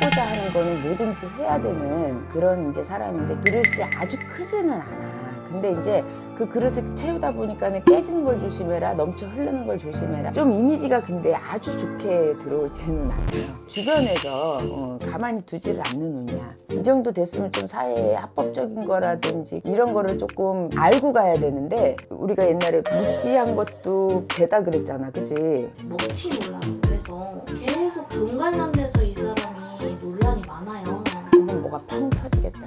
하고자 하는 거는 뭐든지 해야 되는 그런 이제 사람인데 그릇이 아주 크지는 않아. 근데 이제 그 그릇을 채우다 보니까는 깨지는 걸 조심해라, 넘쳐 흐르는 걸 조심해라. 좀 이미지가 근데 아주 좋게 들어오지는 않아요. 주변에서 어, 가만히 두지를 않는 운이야. 이 정도 됐으면 좀 사회에 합법적인 거라든지 이런 거를 조금 알고 가야 되는데 우리가 옛날에 무시한 것도 죄다 그랬잖아, 그지? 먹튀 논란으로 해서 계속 돈 관련돼서 이 사람이 논란이 많아요. 한번 뭐가 펑 터지겠다.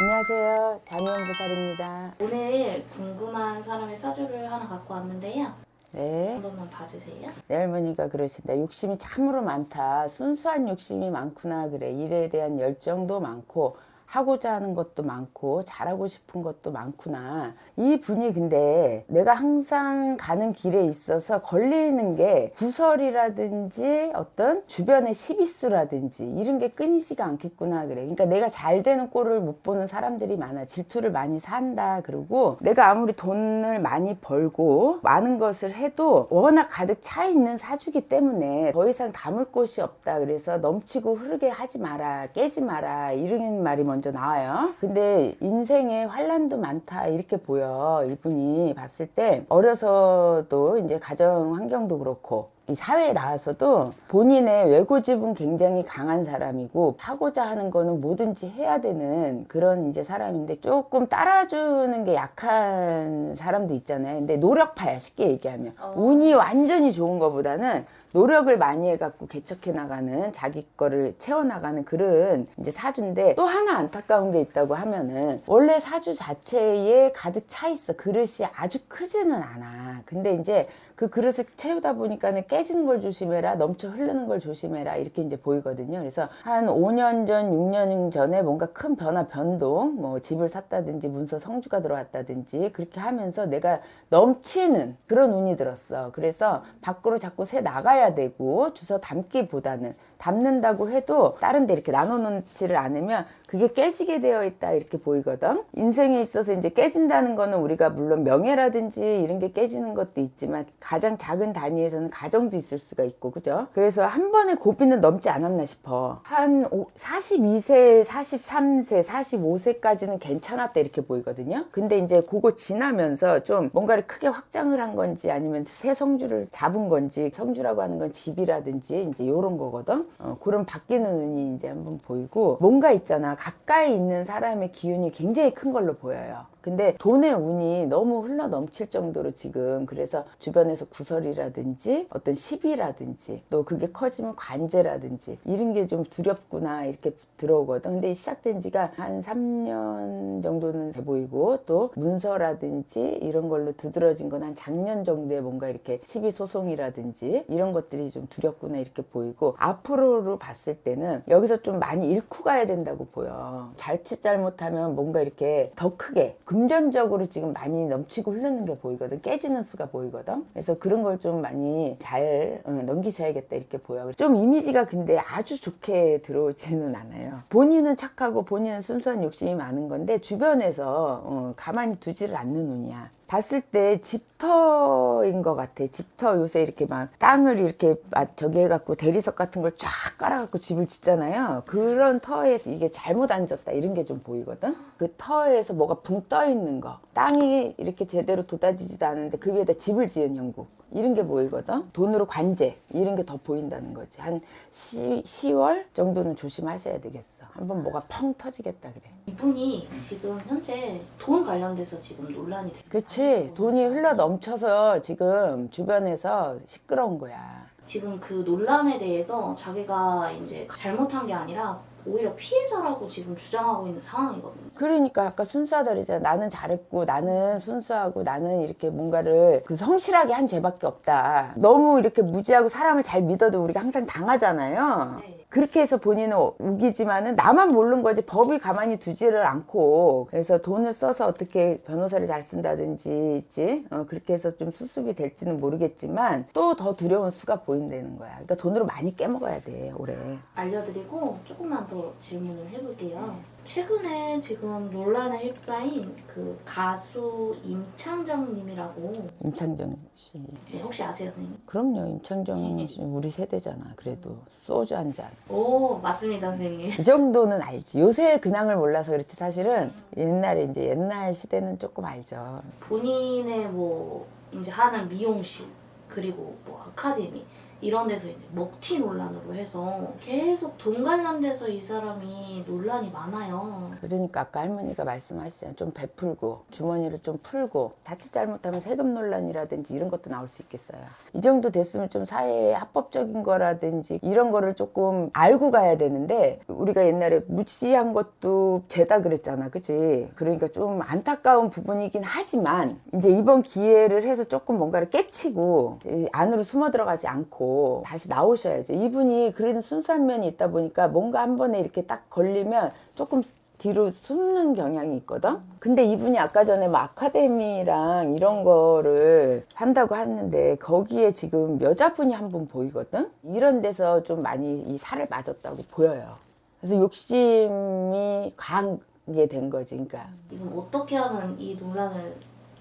안녕하세요. 장현부살입니다. 오늘 궁금한 사람의 사주를 하나 갖고 왔는데요. 네. 한 번만 봐주세요. 내 할머니가 그러신다. 욕심이 참으로 많다. 순수한 욕심이 많구나. 그래. 일에 대한 열정도 많고, 하고자 하는 것도 많고, 잘하고 싶은 것도 많구나. 이 분이 근데 내가 항상 가는 길에 있어서 걸리는 게 구설이라든지 어떤 주변의 시비수라든지 이런 게 끊이지가 않겠구나. 그래. 그러니까 내가 잘 되는 꼴을 못 보는 사람들이 많아. 질투를 많이 산다. 그리고 내가 아무리 돈을 많이 벌고 많은 것을 해도 워낙 가득 차 있는 사주기 때문에 더 이상 담을 곳이 없다. 그래서 넘치고 흐르게 하지 마라. 깨지 마라. 이런 말이 먼저 나와요. 근데 인생에 환란도 많다. 이렇게 보여. 이분이 봤을 때 어려서도 이제 가정 환경도 그렇고 이 사회에 나와서도 본인의 외고집은 굉장히 강한 사람이고 하고자 하는 거는 뭐든지 해야 되는 그런 이제 사람인데 조금 따라주는 게 약한 사람도 있잖아요. 근데 노력파야 쉽게 얘기하면 어. 운이 완전히 좋은 것보다는 노력을 많이 해갖고 개척해 나가는 자기 거를 채워 나가는 그런 이제 사주인데 또 하나 안타까운 게 있다고 하면은 원래 사주 자체에 가득 차 있어 그릇이 아주 크지는 않아 근데 이제 그 그릇을 채우다 보니까는 깨지는 걸 조심해라 넘쳐 흐르는 걸 조심해라 이렇게 이제 보이거든요. 그래서 한 5년 전 6년 전에 뭔가 큰 변화 변동 뭐 집을 샀다든지 문서 성주가 들어왔다든지 그렇게 하면서 내가 넘치는 그런 운이 들었어. 그래서 밖으로 자꾸 새 나가야 되고 주워 담기보다는 담는다고 해도 다른 데 이렇게 나눠 놓지를 않으면 그게 깨지게 되어 있다 이렇게 보이거든. 인생에 있어서 이제 깨진다는 거는 우리가 물론 명예라든지 이런 게 깨지는 것도 있지만 가장 작은 단위에서는 가정도 있을 수가 있고 그죠? 그래서 한 번에 고비는 넘지 않았나 싶어. 한 오- 42세 43세 45세까지는 괜찮았다 이렇게 보이거든요. 근데 이제 그거 지나면서 좀 뭔가를 크게 확장을 한 건지 아니면 새 성주를 잡은 건지 성주라고 하는 건 집이라든지 이제 요런 거거든? 어, 그런 바뀌는 운이 이제 한번 보이고 뭔가 있잖아. 가까이 있는 사람의 기운이 굉장히 큰 걸로 보여요 근데 돈의 운이 너무 흘러 넘칠 정도로 지금 그래서 주변에서 구설이라든지 어떤 시비라든지 또 그게 커지면 관제라든지 이런 게 좀 두렵구나 이렇게 들어오거든. 근데 시작된 지가 한 3년 정도는 돼 보이고 또 문서라든지 이런 걸로 두드러진 건 한 작년 정도에 뭔가 이렇게 시비 소송이라든지 이런 것들이 좀 두렵구나 이렇게 보이고 앞으로로 봤을 때는 여기서 좀 많이 잃고 가야 된다고 보여. 잘치 잘못하면 뭔가 이렇게 더 크게 금전적으로 지금 많이 넘치고 흐르는 게 보이거든. 깨지는 수가 보이거든. 그래서 그런 걸 좀 많이 잘 어, 넘기셔야겠다 이렇게 보여. 좀 이미지가 근데 아주 좋게 들어오지는 않아요. 본인은 착하고 본인은 순수한 욕심이 많은 건데 주변에서 어, 가만히 두지를 않는 운이야 봤을 때 집터인 것 같아. 집터 요새 이렇게 막 땅을 이렇게 막 저기 해갖고 대리석 같은 걸 쫙 깔아갖고 집을 짓잖아요. 그런 터에서 이게 잘못 앉았다 이런 게 좀 보이거든. 그 터에서 뭐가 붕 떠 있는 거. 땅이 이렇게 제대로 돋아지지도 않은데 그 위에다 집을 지은 형국. 이런 게 보이거든. 돈으로 관제 이런 게 더 보인다는 거지. 한 10, 10월 정도는 조심하셔야 되겠어. 한번 뭐가 펑 터지겠다 그래. 이분이 지금 현재 돈 관련돼서 지금 논란이 되고 그치 돈이 흘러 넘쳐서 지금 주변에서 시끄러운 거야 지금 그 논란에 대해서 자기가 이제 잘못한 게 아니라 오히려 피해자라고 지금 주장하고 있는 상황이거든요. 그러니까 아까 순수하다 그러잖아 나는 잘했고 나는 순수하고 나는 이렇게 뭔가를 그 성실하게 한 죄밖에 없다 너무 이렇게 무지하고 사람을 잘 믿어도 우리가 항상 당하잖아요 네. 그렇게 해서 본인은 우기지만은 나만 모르는 거지. 법이 가만히 두지를 않고. 그래서 돈을 써서 어떻게 변호사를 잘 쓴다든지 있지? 어, 그렇게 해서 좀 수습이 될지는 모르겠지만 또 더 두려운 수가 보인다는 거야. 그러니까 돈으로 많이 깨먹어야 돼 올해. 알려드리고 조금만 더 질문을 해볼게요. 최근에 지금 논란에 휩싸인 그 가수 임창정님이라고 임창정 씨. 네, 혹시 아세요, 선생님? 그럼요, 임창정 씨 우리 세대잖아. 그래도 소주 한 잔. 오 맞습니다, 선생님. 이 정도는 알지. 요새 근황을 몰라서 그렇지 사실은 옛날에 이제 옛날 시대는 조금 알죠. 본인의 뭐 이제 하는 미용실 그리고 뭐 아카데미 이런 데서 이제 먹튀 논란으로 해서 계속 돈 관련돼서 이 사람이 논란이 많아요. 그러니까 아까 할머니가 말씀하시잖아요. 좀 베풀고 주머니를 좀 풀고 자칫 잘못하면 세금 논란이라든지 이런 것도 나올 수 있겠어요. 이 정도 됐으면 좀 사회에 합법적인 거라든지 이런 거를 조금 알고 가야 되는데 우리가 옛날에 무시한 것도 죄다 그랬잖아. 그치? 그러니까 좀 안타까운 부분이긴 하지만 이제 이번 기회를 해서 조금 뭔가를 깨치고 이 안으로 숨어 들어가지 않고 다시 나오셔야죠. 이분이 그래도 순수한 면이 있다 보니까 뭔가 한 번에 이렇게 딱 걸리면 조금 뒤로 숨는 경향이 있거든. 근데 이분이 아까 전에 뭐 아카데미랑 이런 거를 한다고 했는데 거기에 지금 여자분이 한 분 보이거든. 이런 데서 좀 많이 이 살을 맞았다고 보여요. 그래서 욕심이 강하게 된 거지. 그러니까 이건 어떻게 하면 이 논란을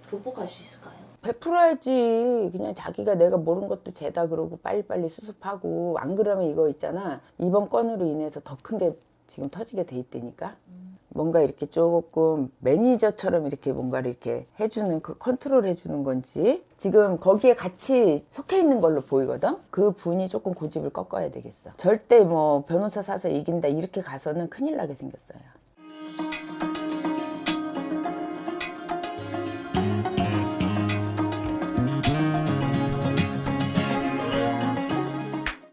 극복할 수 있을까요? 베풀어야지. 그냥 자기가 내가 모르는 것도 죄다 그러고 빨리빨리 수습하고 안 그러면 이거 있잖아. 이번 건으로 인해서 더 큰 게 지금 터지게 돼 있다니까. 뭔가 이렇게 조금 매니저처럼 이렇게 뭔가를 이렇게 해주는 그 컨트롤 해주는 건지 지금 거기에 같이 속해 있는 걸로 보이거든 그 분이 조금 고집을 꺾어야 되겠어 절대 뭐 변호사 사서 이긴다 이렇게 가서는 큰일 나게 생겼어요